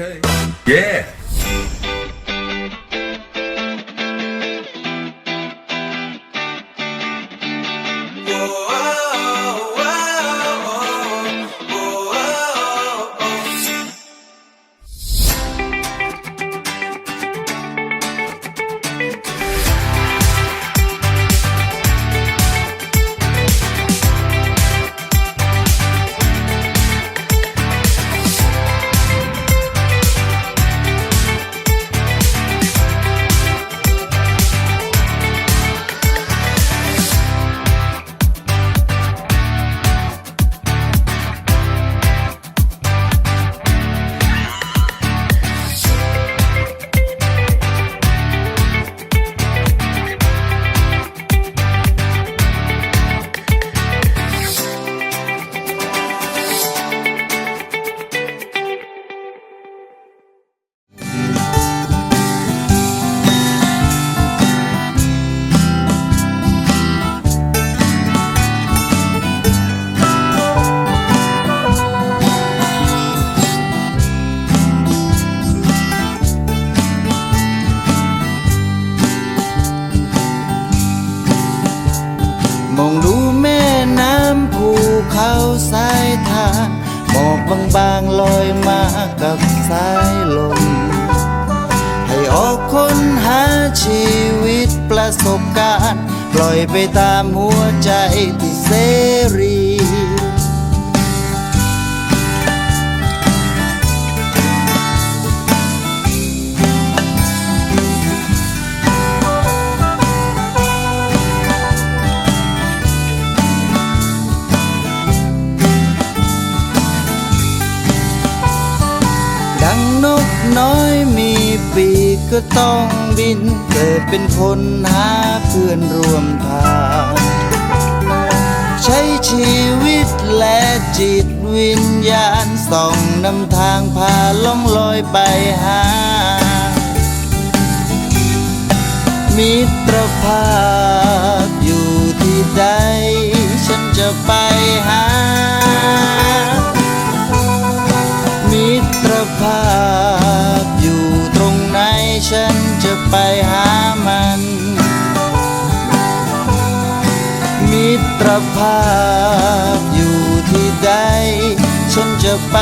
Okay. Yeah. าวสายทานหมอกบางๆลอยมากับสายลม ให้ออกค้นหาชีวิตประสบการณ์ ปล่อยไปตามหัวใจที่เสรี ดังนกน้อยมีปีกก็ต้องบิน เกิดเป็นคนหาเพื่อนร่วมทาง ใช้ชีวิตและจิตวิญญาณส่องนำทางพาล่องลอยไปหา มิตรภาพอยู่ที่ใด ฉันจะไปหามัน มิตรภาพอยู่ที่ใด ฉันจะไป